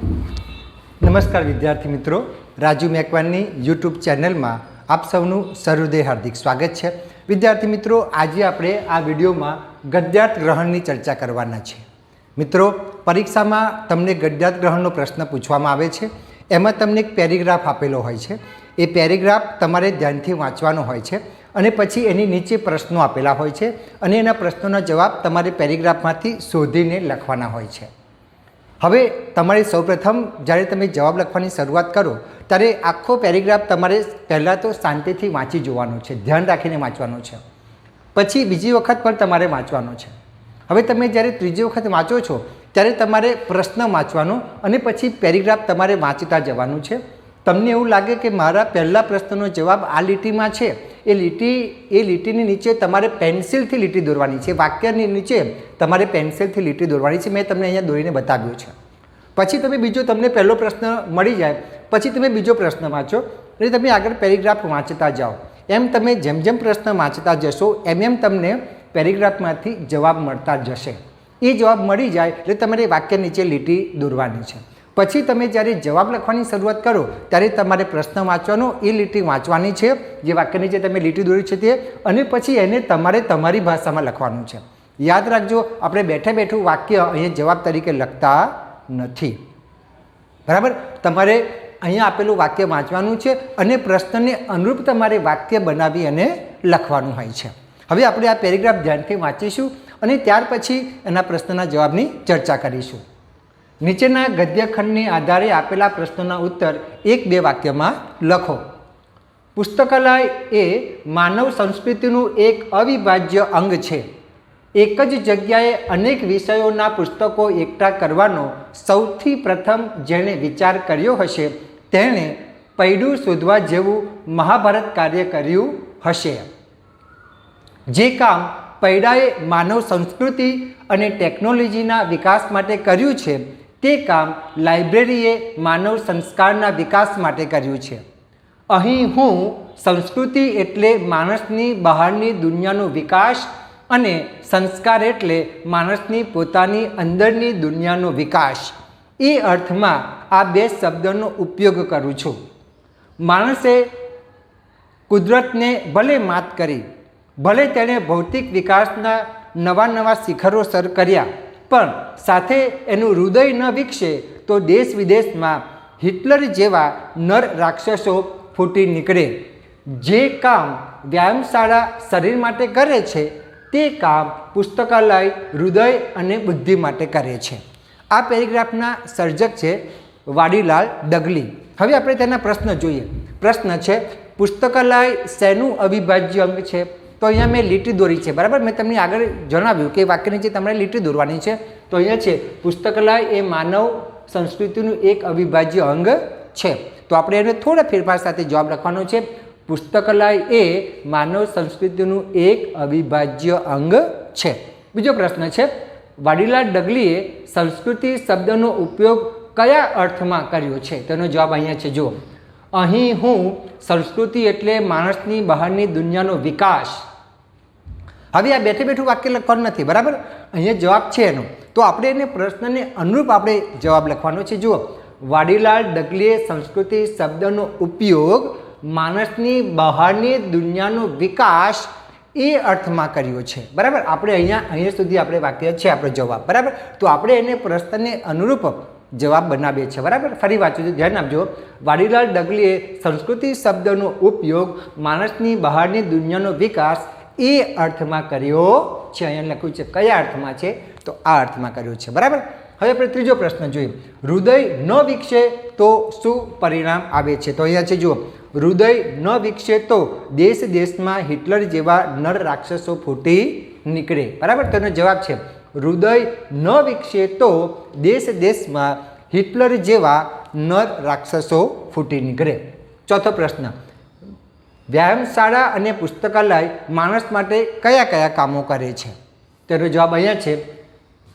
નમસ્કાર વિદ્યાર્થી મિત્રો. રાજુ મેકવાનની યુટ્યુબ ચેનલમાં આપ સૌનું સહૃદય હાર્દિક સ્વાગત છે. વિદ્યાર્થી મિત્રો, આજે આપણે આ વિડીયોમાં ગદ્યાર્થ ગ્રહણની ચર્ચા કરવાના છે. મિત્રો, પરીક્ષામાં તમને ગદ્યાર્થ ગ્રહણનો પ્રશ્ન પૂછવામાં આવે છે. એમાં તમને એક પેરેગ્રાફ આપેલો હોય છે. એ પેરેગ્રાફ તમારે ધ્યાનથી વાંચવાનો હોય છે અને પછી એની નીચે પ્રશ્નો આપેલા હોય છે અને એના પ્રશ્નોના જવાબ તમારે પેરેગ્રાફમાંથી શોધીને લખવાના હોય છે. હવે તમારે સૌપ્રથમ જ્યારે તમે જવાબ લખવાની શરૂઆત કરો, ત્યારે આખો પેરેગ્રાફ તમારે પહેલાં તો શાંતિથી વાંચી જોવાનો છે, ધ્યાન રાખીને વાંચવાનો છે. પછી બીજી વખત પણ તમારે વાંચવાનો છે. હવે તમે જ્યારે ત્રીજી વખત વાંચો છો, ત્યારે તમારે પ્રશ્ન વાંચવાનો અને પછી પેરેગ્રાફ તમારે વાંચતા જવાનું છે. તમને એવું લાગે કે મારા પહેલાં પ્રશ્નનો જવાબ આ લીટીમાં છે? એ લીટી, એ લીટીની નીચે તમારે પેન્સિલથી લીટી દોરવાની છે. વાક્યની નીચે તમારે પેન્સિલથી લીટી દોરવાની છે. મેં તમને અહીંયા દોરીને બતાવ્યું છે. પછી તમે બીજો તમને પહેલો પ્રશ્ન મળી જાય. પછી તમે બીજો પ્રશ્ન વાંચો. અને તમે આગળ પેરેગ્રાફ વાંચતા જાઓ. એમ તમે જેમ જેમ પ્રશ્ન વાંચતા જશો, એમ એમ તમને પેરેગ્રાફમાંથી જવાબ મળતા જશે. એ જવાબ મળી જાય એટલે તમારે વાક્ય નીચે લીટી દોરવાની છે. પછી તમે જ્યારે જવાબ લખવાની શરૂઆત કરો, ત્યારે તમારે પ્રશ્ન વાંચવાનો, એ લીટી વાંચવાની છે, જે વાક્યની જે તમે લીટી દોરી છે તે, અને પછી એને તમારે તમારી ભાષામાં લખવાનું છે. યાદ રાખજો, આપણે બેઠે બેઠું વાક્ય અહીંયા જવાબ તરીકે લખતા નથી. બરાબર? તમારે અહીંયા આપેલું વાક્ય વાંચવાનું છે, અને પ્રશ્નને અનુરૂપ તમારે વાક્ય બનાવી અને લખવાનું હોય છે. હવે આપણે આ પેરેગ્રાફ ધ્યાનથી વાંચીશું, અને ત્યાર પછી એના પ્રશ્નના જવાબની ચર્ચા કરીશું. નીચેના ગદ્યખંડની આધારે આપેલા પ્રશ્નોના ઉત્તર એક બે વાક્યમાં લખો. પુસ્તકાલય એ માનવ સંસ્કૃતિનું એક અવિભાજ્ય અંગ છે. એક જ જગ્યાએ અનેક વિષયોના પુસ્તકો એકઠા કરવાનો સૌથી પ્રથમ જેણે વિચાર કર્યો હશે, તેણે પૈડું શોધવા જેવું મહાભારત કાર્ય કર્યું હશે. જે કામ પૈડાએ માનવ સંસ્કૃતિ અને ટેકનોલોજીના વિકાસ માટે કર્યું છે તે કામ લાઇબ્રેરીએ માનવ સંસ્કારના વિકાસ માટે કર્યું છે. અહીં હું સંસ્કૃતિ એટલે માણસની બહારની દુનિયાનો વિકાસ અને સંસ્કાર એટલે માણસની પોતાની અંદરની દુનિયાનો વિકાસ. એ અર્થમાં આ બે શબ્દોનો ઉપયોગ કરું છું. માણસે કુદરતને ભલે માત કરી, ભલે તેણે ભૌતિક વિકાસના નવા નવા શિખરો સર કર્યા પણ સાથે એનું હૃદય ન વિકસે તો દેશ વિદેશમાં હિટલર જેવા નર રાક્ષસો ફૂટી નીકળે. જે કામ વ્યાયામશાળા શરીર માટે કરે છે, તે કામ પુસ્તકાલય, હૃદય અને બુદ્ધિ માટે કરે છે. આ પેરેગ્રાફના સર્જક છે વાડીલાલ ડગલી. હવે આપણે તેના પ્રશ્ન જોઈએ. પ્રશ્ન છે, પુસ્તકાલય શેનું અવિભાજ્ય અંગ છે? તો અહીંયા મેં લીટી દોરી છે, બરાબર? મેં તમને આગળ જણાવ્યું કે વાક્યની જે તમારે લીટી દોરવાની છે, તો અહીંયા છે, પુસ્તકાલય એ માનવ સંસ્કૃતિનું એક અવિભાજ્ય અંગ છે. તો આપણે એને થોડા ફેરફાર સાથે જવાબ લખવાનો છે. પુસ્તકાલય એ માનવ સંસ્કૃતિનું એક અવિભાજ્ય અંગ છે. બીજો પ્રશ્ન છે, વાડીલાલ ડગલીએ સંસ્કૃતિ શબ્દનો ઉપયોગ કયા અર્થમાં કર્યો છે? તેનો જવાબ અહીંયા છે, જુઓ. અહીં હું સંસ્કૃતિ એટલે માણસની બહારની દુનિયાનો વિકાસ હવે આ બેઠે બેઠું વાક્ય લખવાનું નથી, બરાબર? અહીંયા જવાબ છે એનો. તો આપણે એને પ્રશ્નને અનુરૂપ આપણે જવાબ લખવાનો છે. જુઓ, વાડીલાલ ડગલીએ સંસ્કૃતિ શબ્દનો ઉપયોગ માણસની બહારની દુનિયાનો વિકાસ એ અર્થમાં કર્યો છે. બરાબર? આપણે અહીંયા અહીંયા સુધી આપણે વાક્ય છે, આપણો જવાબ. બરાબર? તો આપણે એને પ્રશ્નને અનુરૂપ જવાબ બનાવીએ છીએ. બરાબર? ફરી વાંચું છું. ધ્યાન આપજો. વાડીલાલ ડગલીએ સંસ્કૃતિ શબ્દનો ઉપયોગ માણસની બહારની દુનિયાનો વિકાસ એ અર્થમાં કર્યો છે. અહીંયા લખ્યું છે કયા અર્થમાં છે? તો આ અર્થમાં કર્યો છે. બરાબર? હવે આપણે ત્રીજો પ્રશ્ન જોઈએ. હૃદય ન વિકસે તો શું પરિણામ આવે છે? તો અહીંયા છે, જુઓ. હૃદય ન વિકસે તો દેશ દેશમાં હિટલર જેવા નર રાક્ષસો ફૂટી નીકળે. બરાબર? તેનો જવાબ છે. હૃદય ન વિકસે તો દેશ દેશમાં હિટલર જેવા નર રાક્ષસો ફૂટી નીકળે. ચોથો પ્રશ્ન. વ્યાયામશાળા અને પુસ્તકાલય માણસ માટે કયા કયા કામો કરે છે? તેનો જવાબ અહીંયા છે,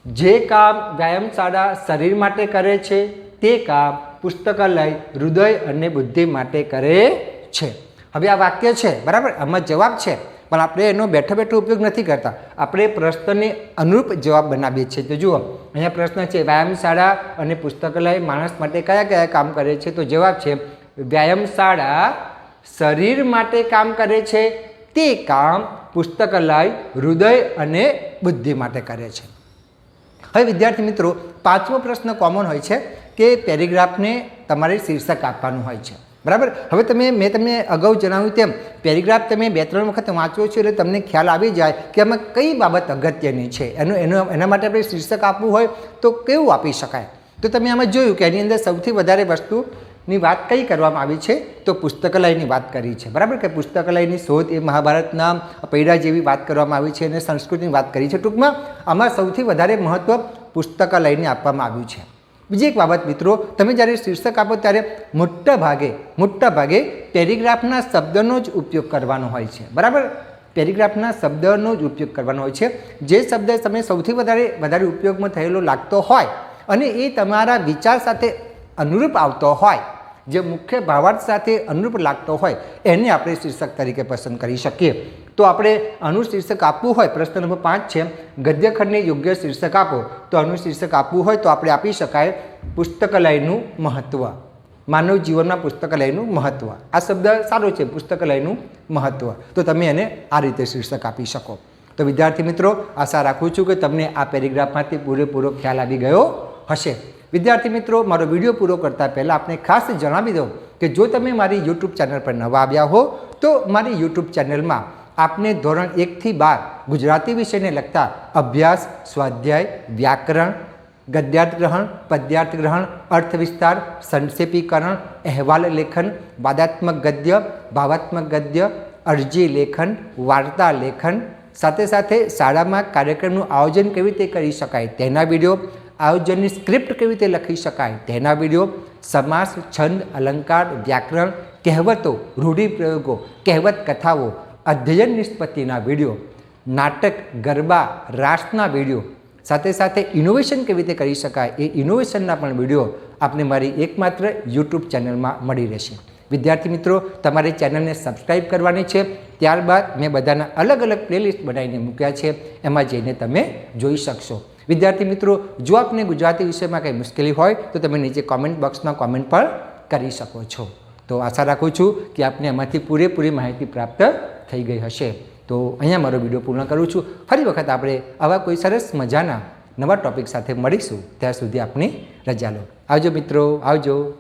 જે કામ વ્યાયામશાળા શરીર માટે કરે છે, તે કામ પુસ્તકાલય, હૃદય અને બુદ્ધિ માટે કરે છે. હવે આ વાક્ય છે, બરાબર? આમાં જવાબ છે, પણ આપણે એનો બેઠો બેઠો ઉપયોગ નથી કરતા. આપણે પ્રશ્નને અનુરૂપ જવાબ બનાવીએ છીએ. તો જુઓ, અહીંયા પ્રશ્ન છે વ્યાયામશાળા અને પુસ્તકાલય માણસ માટે કયા કયા કામ કરે છે? તો જવાબ છે વ્યાયામશાળા શરીર માટે કામ કરે છે, તે કામ પુસ્તકાલય, હૃદય અને બુદ્ધિ માટે કરે છે. હવે વિદ્યાર્થી મિત્રો, પાંચમો પ્રશ્ન કોમન હોય છે કે પેરેગ્રાફને તમારે શીર્ષક આપવાનું હોય છે. બરાબર? હવે તમે, મેં તમને અગાઉ જણાવ્યું તેમ, પેરેગ્રાફ તમે બે ત્રણ વખત વાંચો છો એટલે તમને ખ્યાલ આવી જાય કે આમાં કઈ બાબત અગત્યની છે. એનું એનું, એના માટે આપણે શીર્ષક આપવું હોય તો કેવું આપી શકાય? તો તમે આમાં જોયું કે એની અંદર સૌથી વધારે વસ્તુની વાત કઈ કરવામાં આવી છે? તો પુસ્તકાલયની વાત કરી છે. બરાબર કે પુસ્તકાલયની શોધ એ મહાભારતના પૈડા જેવી વાત કરવામાં આવી છે અને સંસ્કૃતિની વાત કરી છે. ટૂંકમાં આમાં સૌથી વધારે મહત્ત્વ પુસ્તકાલયને આપવામાં આવ્યું છે. બીજી એક બાબત મિત્રો, તમે જ્યારે શીર્ષક આપો ત્યારે મોટા ભાગે મોટા ભાગે પેરેગ્રાફના શબ્દનો જ ઉપયોગ કરવાનો હોય છે. બરાબર? પેરેગ્રાફના શબ્દનો જ ઉપયોગ કરવાનો હોય છે. જે શબ્દ તમે સૌથી વધારે વધારે ઉપયોગમાં થયેલો લાગતો હોય અને એ તમારા વિચાર સાથે અનુરૂપ આવતો હોય જે મુખ્ય ભાવાર્થ સાથે અનુરૂપ લાગતો હોય એને આપણે શીર્ષક તરીકે પસંદ કરી શકીએ. તો આપણે આનું શીર્ષક આપવું હોય, પ્રશ્ન નંબર પાંચ છે, ગદ્યખંડને યોગ્ય શીર્ષક આપો. તો આનું શીર્ષક આપવું હોય તો આપણે આપી શકાય પુસ્તકાલયનું મહત્ત્વ માનવ જીવનમાં પુસ્તકાલયનું મહત્ત્વ આ શબ્દ સારો છે, પુસ્તકાલયનું મહત્ત્વ તો તમે એને આ રીતે શીર્ષક આપી શકો. તો વિદ્યાર્થી મિત્રો, આશા રાખું છું કે તમને આ પેરેગ્રાફમાંથી પૂરેપૂરો ખ્યાલ આવી ગયો હશે. વિદ્યાર્થી મિત્રો, મારો વીડિયો પૂરો કરતાં પહેલાં આપણે ખાસ જણાવી દઉં કે જો તમે મારી યુટ્યુબ ચેનલ પર નવા આવ્યા હો, તો મારી યુટ્યુબ ચેનલમાં આપને ધોરણ એકથી બાર ગુજરાતી વિષયને લગતા અભ્યાસ, સ્વાધ્યાય, વ્યાકરણ ગદ્યાર્થ ગ્રહણ પદ્યાર્થ ગ્રહણ અર્થ વિસ્તાર સંક્ષેપીકરણ, અહેવાલ લેખન, વાદાત્મક ગદ્ય, ભાવાત્મક ગદ્ય, અરજી લેખન, વાર્તા લેખન, સાથે સાથે શાળામાં કાર્યક્રમનું આયોજન કેવી રીતે કરી શકાય તેના વીડિયો આયોજનની સ્ક્રિપ્ટ કેવી રીતે લખી શકાય તેના વીડિયો, સમાસ, છંદ, અલંકાર, વ્યાકરણ, કહેવતો, રૂઢિપ્રયોગો, કહેવત કથાઓ, અધ્યયન નિષ્પત્તિના વીડિયો, નાટક, ગરબા, રાસના વીડિયો, સાથે સાથે ઇનોવેશન કેવી રીતે કરી શકાય એ ઇનોવેશનના પણ વીડિયો આપને મારી એકમાત્ર યુટ્યુબ ચેનલમાં મળી રહેશે. વિદ્યાર્થી મિત્રો, તમારે ચેનલને સબસ્ક્રાઈબ કરવાની છે. ત્યારબાદ મેં બધાના અલગ અલગ પ્લેલિસ્ટ બનાવીને મૂક્યા છે. એમાં જઈને તમે જોઈ શકશો. વિદ્યાર્થી મિત્રો, જો આપને ગુજરાતી વિષયમાં કંઈ મુશ્કેલી હોય, તો તમે નીચે કોમેન્ટ બોક્સમાં કોમેન્ટ પણ કરી શકો છો. તો આશા રાખું છું કે આપને એમાંથી પૂરેપૂરી માહિતી પ્રાપ્ત થઈ ગઈ હશે. તો અહીંયા મારો વીડિયો પૂર્ણ કરું છું. ફરી વખત આપણે આવા કોઈ સરસ મજાના નવા ટોપિક સાથે મળીશું. ત્યાં સુધી આપની રજા લો. આવજો મિત્રો, આવજો.